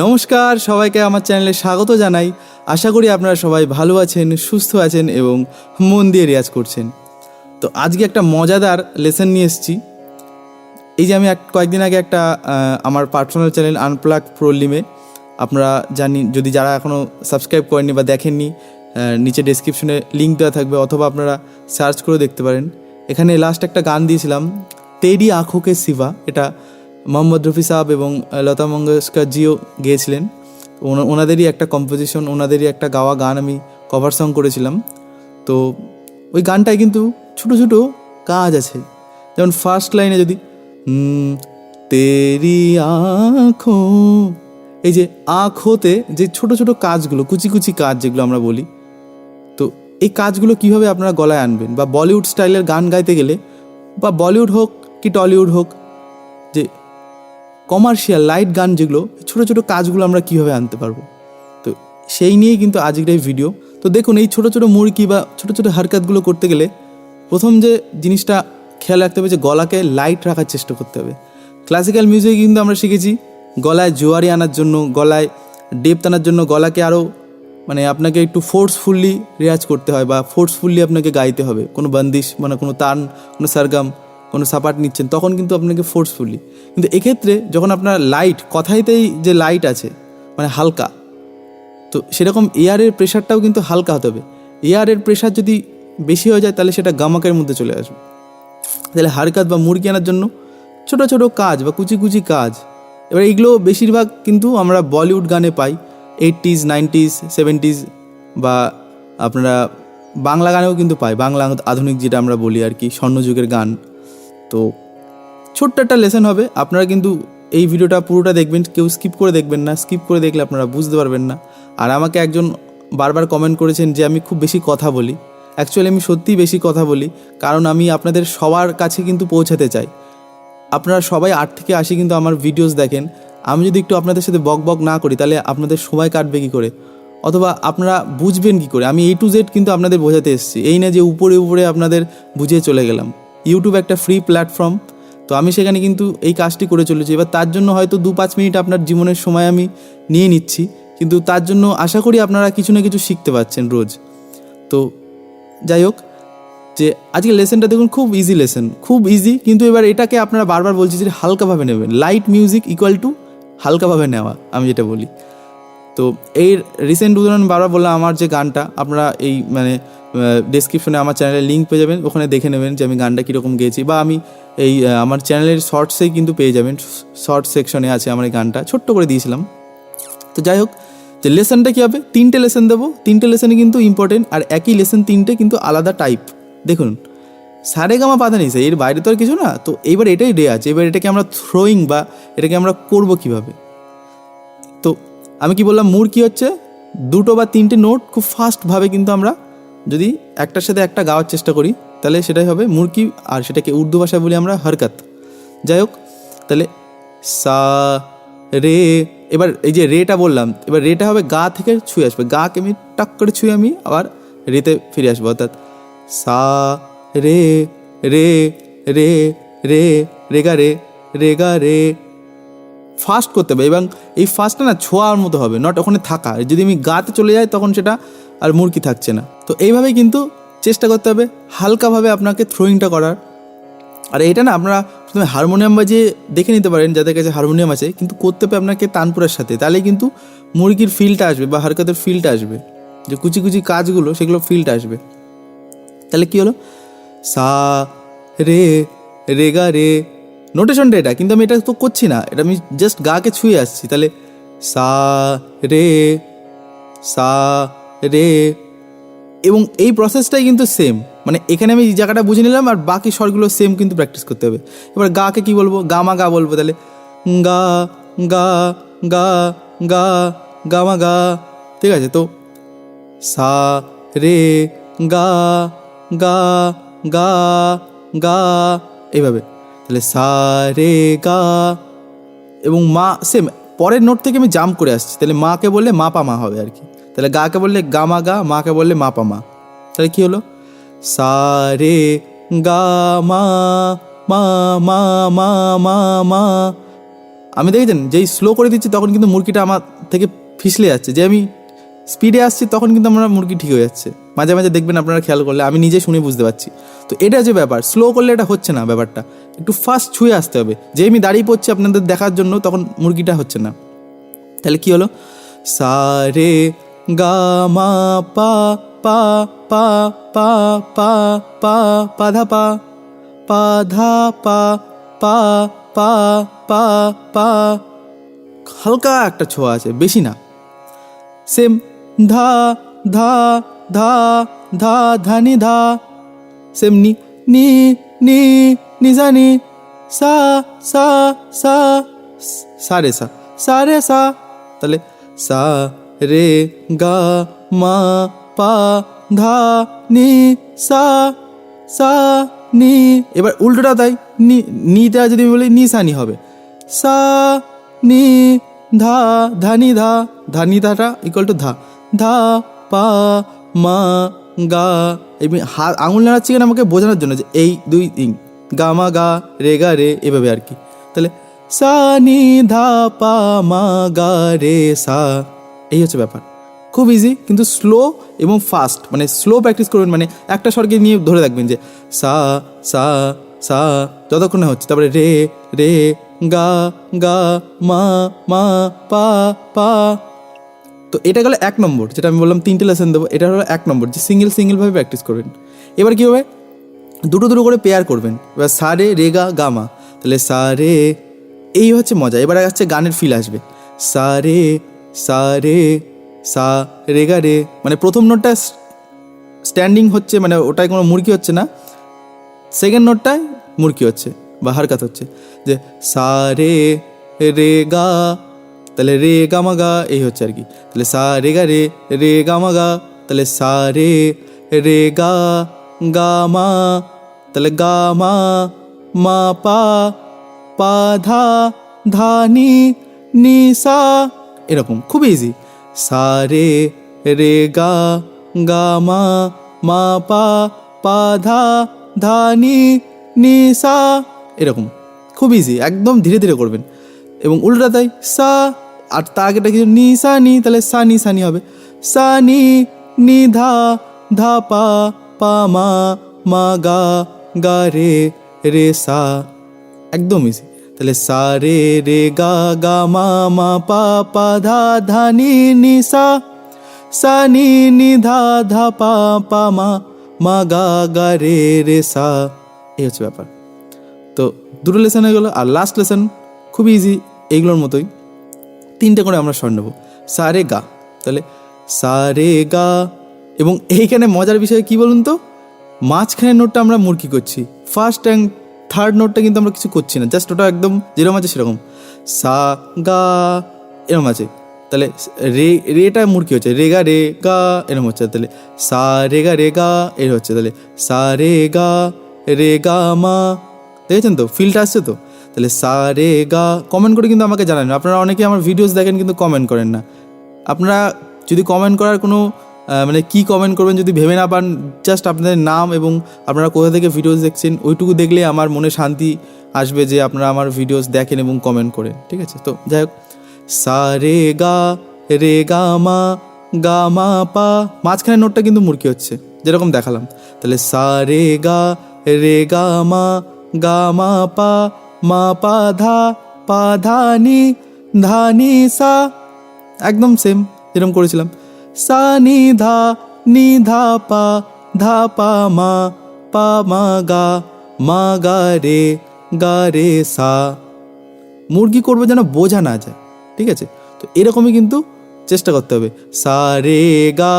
নমস্কার, সবাইকে আমার চ্যানেলে স্বাগত জানাই। আশা করি আপনারা সবাই ভালো আছেন, সুস্থ আছেন এবং মন দিয়ে রেয়াজ করছেন। তো আজকে একটা মজাদার লেসন নিয়ে এসেছি। এই যে আমি এক, কয়েকদিন আগে একটা আমার পার্সোনাল চ্যানেল আনপ্লাগ প্রলিমে আপনারা জানি, যদি যারা এখনও সাবস্ক্রাইব করেননি বা দেখেননি নিচে ডেসক্রিপশনে লিঙ্ক দেওয়া থাকবে অথবা আপনারা সার্চ করে দেখতে পারেন। এখানে লাস্ট একটা গান দিয়েছিলাম, তেরি আঁখোকে শিবা এটা মোহাম্মদ রফি সাহেব এবং লতা মঙ্গেশকর জিও গেয়েছিলেন। ওনা- ওনাদেরই একটা কম্পোজিশন ওনাদেরই একটা গাওয়া গান আমি কভার সং করেছিলাম। তো ওই গানটায় কিন্তু ছোটো ছোটো কাজ আছে। যেমন ফার্স্ট লাইনে যদি তেরি আঁখো এই যে আঁখোতে যে ছোট ছোট কাজগুলো, কুচি কুচি কাজ যেগুলো আমরা বলি, তো এই কাজগুলো কীভাবে আপনারা গলায় আনবেন? বা বলিউড স্টাইলের গান গাইতে গেলে, বা বলিউড হোক কি টলিউড হোক, যে কমার্শিয়াল লাইট গান যেগুলো, ছোট ছোট কাজগুলো আমরা কীভাবে আনতে পারব? তো সেই নিয়েই কিন্তু আজকের এই ভিডিও তো দেখুন, এই ছোট ছোট মুরগি বা ছোট ছোট হারকাতগুলো করতে গেলে প্রথম যে জিনিসটা খেয়াল রাখতে হবে যে গলাকে লাইট রাখার চেষ্টা করতে হবে। ক্লাসিক্যাল মিউজিক কিন্তু আমরা শিখেছি, গলায় জোয়ারি আনার জন্য, গলায় ডেপথ আনার জন্য, গলাকে আরও মানে আপনাকে একটু ফোর্সফুল্লি রেয়াজ করতে হয় বা ফোর্সফুল্লি আপনাকে গাইতে হবে। কোনো বন্দিশ মানে কোনো তান, কোনো সারগাম কোনো সাপাট নিচ্ছেন, তখন কিন্তু আপনাকে ফোর্সফুলি কিন্তু এক্ষেত্রে যখন আপনার লাইট কথাইতেই যে লাইট আছে মানে হালকা, তো সেরকম এয়ারের প্রেশারটাও কিন্তু হালকা হতে হবে। এয়ারের প্রেশার যদি বেশি হয়ে যায়, তাহলে সেটা গামাকের মধ্যে চলে আসবে। তাহলে হারকাত বা মুরগি আনার জন্য ছোট ছোট কাজ বা কুচি কুচি কাজ, এবার এইগুলো বেশিরভাগ কিন্তু আমরা বলিউড গানে পাই এইটিজ নাইনটিজ সেভেন্টিজ বা আপনারা বাংলা গানেও কিন্তু পাই। বাংলা আধুনিক যেটা আমরা বলি আর কি, স্বর্ণযুগের গান। তো ছোট্ট একটা লেসন হবে। আপনারা কিন্তু এই ভিডিওটা পুরোটা দেখবেন, কেউ স্কিপ করে দেখবেন না। স্কিপ করে দেখলে আপনারা বুঝতে পারবেন না। আর আমাকে একজন বারবার কমেন্ট করেছেন যে, আমি খুব বেশি কথা বলি। অ্যাকচুয়ালি আমি সত্যিই বেশি কথা বলি, কারণ আমি আপনাদের সবার কাছে কিন্তু পৌঁছাতে চাই। আপনারা সবাই আট থেকে আসি কিন্তু আমার ভিডিওস দেখেন। আমি যদি একটু আপনাদের সাথে বক বক না করি, তাহলে আপনাদের সময় কাটবে কী করে? অথবা আপনারা বুঝবেন কি করে? আমি এই টু জেড কিন্তু আপনাদের বোঝাতে এসেছি। এই না যে উপরে উপরে আপনাদের বুঝিয়ে চলে গেলাম। ইউটিউব একটা ফ্রি প্ল্যাটফর্ম তো আমি সেখানে কিন্তু এই কাজটি করে চলেছি। এবার তার জন্য হয়তো দু পাঁচ মিনিট আপনার জীবনের সময় আমি নিয়ে নিচ্ছি। কিন্তু তার জন্য আশা করি আপনারা কিছু না কিছু শিখতে পাচ্ছেন রোজ। তো যাই হোক, যে আজকে লেসনটা দেখুন, খুব ইজি লেসন খুব ইজি কিন্তু এবার এটাকে আপনারা বারবার বলছি যে হালকাভাবে নেবেন। লাইট মিউজিক ইকুয়াল টু হালকাভাবে নেওয়া, আমি যেটা বলি। তো এই রিসেন্ট উদাহরণ বারবার বললাম, আমার যে গানটা, আপনারা এই মানে ডেসক্রিপশনে আমার চ্যানেলের লিঙ্ক পেয়ে যাবেন, ওখানে দেখে নেবেন যে আমি গানটা কীরকম গেয়েছি, বা আমি এই আমার চ্যানেলের শর্টসেই কিন্তু পেয়ে যাবেন শর্ট সেকশনে আছে আমার এই গানটা, ছোট্ট করে দিয়েছিলাম। তো যাই হোক, যে লেসনটা কী হবে? তিনটে লেসন দেবো, তিনটে লেসনই কিন্তু ইম্পর্টেন্ট আর একই লেসন তিনটে কিন্তু আলাদা টাইপ দেখুন সারে গামা পাতা নিছে এর বাইরে তো আর কিছু না, তো এইবার এটাই ডে আছে, এবার এটাকে আমরা থ্রোয়িং বা এটাকে আমরা করব কীভাবে? আমি কি বললাম মুর কি হচ্ছে দুটো বা তিনটে নোট খুব ফাস্টভাবে কিন্তু আমরা যদি একটার সাথে একটা গাওয়ার চেষ্টা করি, তাহলে সেটাই হবে মুরকি আর সেটাকে উর্দু ভাষায় বলি আমরা হরকত। যাই হোক, তাহলে সা, রে, এবার এই যে রেটা বললাম, এবার রেটা হবে গা থেকে ছুঁয়ে আসবে। গাকে আমি টাক করে ছুঁয়ে আমি, আবার রেতে ফিরে আসব, অর্থাৎ সা, রে রে রে রে রেগা রে রেগা রে ফাস্ট করতে হবে এবং এই ফাস্টটা না ছোঁয়ার মতো হবে নট ওখানে থাকা। যদি আমি গাতে চলে যাই তখন সেটা আর মুরকি থাকছে না। তো এইভাবেই কিন্তু চেষ্টা করতে হবে, হালকাভাবে আপনাকে থ্রোয়িংটা করার। আর এটা না আপনারা প্রথমে হারমোনিয়াম বাজিয়ে দেখে নিতে পারেন, যাদের কাছে হারমোনিয়াম আছে। কিন্তু করতে হবে আপনাকে তানপুরের সাথে, তাহলে কিন্তু মুরগির ফিলটা আসবে বা হারকাতের ফিলটা আসবে। যে কুচি কুচি কাজগুলো, সেগুলো ফিলটা আসবে। তাহলে কি হলো? সা, রে, রেগা, রে নোটেশনটা এটা কিন্তু আমি এটা তো করছি না। এটা আমি জাস্ট গাকে ছুঁয়ে আসছি। তাহলে সা, রে সা, রে এবং এই প্রসেসটাই কিন্তু সেম মানে এখানে আমি জায়গাটা বুঝে নিলাম আর বাকি স্বরগুলো সেম কিন্তু প্র্যাকটিস করতে হবে। এবার গাকে কি বলব? গামা গা বলব তাহলে। গা গা গা গা গামা গা। ঠিক আছে, তো সা, রে গা গা গা গা, এইভাবে। তাহলে সা রে গা। এবং মা সেম পরের নোট থেকে আমি জাম্প করে আসছি। তাহলে মাকে বললে মা পা মা হবে আর কি। তাহলে গাকে বললে গা মা গা, মাকে বললে মা পা মা। তাহলে কি হলো? সা রে গা, মা মা মা মা মা মা। আমি দেখেছেন, যেই স্লো করে দিচ্ছি, তখন কিন্তু মুরগিটা আমার থেকে ফিসলে যাচ্ছে। যে আমি স্পিডে আসছি তখন কিন্তু আমরা মুরগি ঠিক হয়ে যাচ্ছে মাঝে মাঝে দেখবেন আপনারা খেয়াল করলে আমি নিজে শুনে বুঝতে পারছি তো এটা যে ব্যাপার স্লো করলে এটা হচ্ছে না ব্যাপারটা একটু ফাস্ট ছুঁয়ে আসতে হবে যে আমি দাঁড়িয়ে পড়ছি আপনাদের দেখার জন্য তখন মুরগিটা হচ্ছে না তাহলে কি হলো সা রে গা মা পা পা পা পা পা পা পা ধা পা পা ধা পা পা পা পা পা হালকা একটা ছোঁয়া আছে বেশি না সেম ধা ধা ধা ধা, ধানি, ধা। সেমনি নি নি নি নিজা নি সা সা সা সা রে সা সা রে সা। তাহলে সা রে গা, মা, পা, ধা, নি, সা সা, নি। এবার উল্টোটা তাই নি, নিটা যদি বলি নি, সা, নি হবে। সা, নি, ধা, ধানি ধা। ধানি ধাটা ইকুয়াল টু ধা। ধা, পা, মা, গা এমনি হাত আঙুল নাড়াচ্ছি কেন আমাকে বোঝানোর জন্য যে এই দুই তিন গা, মা, গা, রে গা, রে এভাবে আর কি। তাহলে সা, নি, ধা, পা, মা, গা, রে, সা, এই হচ্ছে ব্যাপার। খুব ইজি কিন্তু স্লো এবং ফাস্ট মানে স্লো প্র্যাকটিস করবেন মানে একটা স্বরকে নিয়ে ধরে রাখবেন যে সা সা সা, যতক্ষণ না হচ্ছে, তারপরে রে রে, গা গা, মা মা, পা পা তো এটা গেলো এক নম্বর, যেটা আমি বললাম তিনটে লেসন দেবো, এটা হলো এক নম্বর, যে সিঙ্গেল সিঙ্গেলভাবে প্র্যাকটিস করবেন। এবার কী হবে? দুটো দুটো করে পেয়ার করবেন। এবার সা, রে রে, গা গা, মা। তাহলে সা, রে, এই হচ্ছে মজা। এবার হচ্ছে গানের ফিল আসবে। সা, রে সা রে সা, রে, গা, রে। মানে প্রথম নোটটা স্ট্যান্ডিং হচ্ছে মানে ওটায় কোনো মুরগি হচ্ছে না। সেকেন্ড নোটটায় মুরগি হচ্ছে বা হারকাত হচ্ছে। যে সা, রে রে, গা তাহলে রে গা মা গা এই হচ্ছে আর কি। তাহলে সা রে গা রে রে গা মা গা তাহলে সা রে রে গা গা মা, তাহলে গা মা মা পা পা ধা ধা নি নি সা, এরকম, খুব ইজি সা রে রে গা গা মা মা পা পা ধা ধা নি নি সা, এরকম, খুব ইজি একদম ধীরে ধীরে করবেন। এবং উল্টা তাই সা, আর তার আগেটা কিছু নি, সা, নি, তাহলে সা, নি, সা হবে। সা, নি নি, ধা ধা, পা পা, মা মা, গা গা, রে রে, সা। একদম ইজি তাহলে সা, রে রে, গা গা, মা মা, পা পা, ধা ধা, নি নি, সা। সা, নি নি, ধা ধা, পা পা, মা মা, গা গা, রে রে, সা। এই হচ্ছে ব্যাপার। তো দুটো লেসন হয়ে গেলো, আর লাস্ট লেসন খুব ইজি এইগুলোর মতোই তিনটে করে আমরা স্বর নেব। সা রে গা, তাহলে সা রে গা। এবং এইখানে মজার বিষয় কি বলুন তো? মাঝখানের নোটটা আমরা মুরকি করছি। ফার্স্ট অ্যান্ড থার্ড নোটটা কিন্তু আমরা কিছু করছি না জাস্ট ওটা একদম যেরকম আছে সেরকম। সা, গা, এরকম আছে। তাহলে রে, রেটা মুরকি হচ্ছে রে গা রে, গা, এরকম হচ্ছে। তাহলে সা, রে, গা রে, গা এর হচ্ছে। তাহলে সা, রে, গা রে, গা, মা, দেখেছেন তো? ফিলটা আসছে তো? তাহলে সা রে গা কমেন্ট করে কিন্তু আমাকে জানান আপনারা অনেকে আমার ভিডিওস দেখেন কিন্তু কমেন্ট করেন না। আপনারা যদি কমেন্ট করার কোনো মানে কি কমেন্ট করবেন যদি ভেবে না পান জাস্ট আপনাদের নাম এবং আপনারা কোথা থেকে ভিডিওস দেখছেন, ওইটুকু দেখলে আমার মনে শান্তি আসবে যে আপনারা আমার ভিডিওস দেখেন এবং কমেন্ট করেন, ঠিক আছে? তো যাই হোক সা রে গা রে গা মা গা মা পা মাঝখানে নোটটা কিন্তু মুরকি হচ্ছে, যেরকম দেখালাম। তাহলে সা রে গা রে গা মা গা মা পা মা পা ধা পা ধা নি ধা নি সা। একদম সেম যেরকম করেছিলাম। সা, নি, ধা নি, ধা, পা ধা, পা, মা পা, মা, গা মা, গা, রে গা, রে, সা। মুরগি করব যেন বোঝা না যায়, ঠিক আছে? তো এরকমই কিন্তু চেষ্টা করতে হবে। সা, রে, গা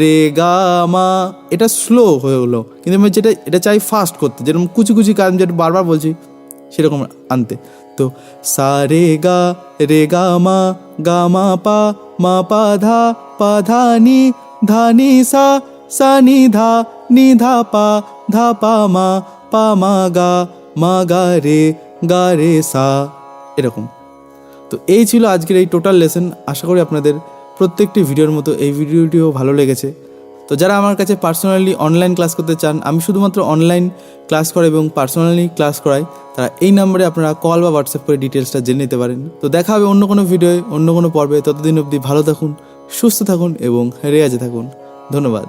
রে, গা, মা, এটা স্লো হয়ে হলো কিন্তু আমি যেটা, এটা চাই ফাস্ট করতে। যেরকম কুচি কুচি কাজ যেটা বারবার বলছি সেরকম আনতে। তো সা রে গা রে গা মা গা মা পা মা পা ধা পা ধা নি ধা নি সা সা নি ধা নি ধা পা ধা পা মা পা মা গা মা গা রে গা রে সা, এরকম। তো এই ছিল আজকের এই টোটাল লেসন। আশা করি আপনাদের প্রত্যেকটি ভিডিওর মতো এই ভিডিওটিও ভালো লেগেছে। তো যারা আমার কাছে পার্সোনালি অনলাইন ক্লাস করতে চান, আমি শুধুমাত্র অনলাইন ক্লাস করাই এবং পার্সোনালি ক্লাস করাই, তারা এই নম্বরে আপনারা কল বা হোয়াটসঅ্যাপ করে ডিটেলসটা জেনে নিতে পারেন। তো দেখা হবে অন্য কোনো ভিডিওয়ে অন্য কোনো পর্বে। ততদিন অবধি ভালো থাকুন, সুস্থ থাকুন এবং রেয়াজে থাকুন। ধন্যবাদ।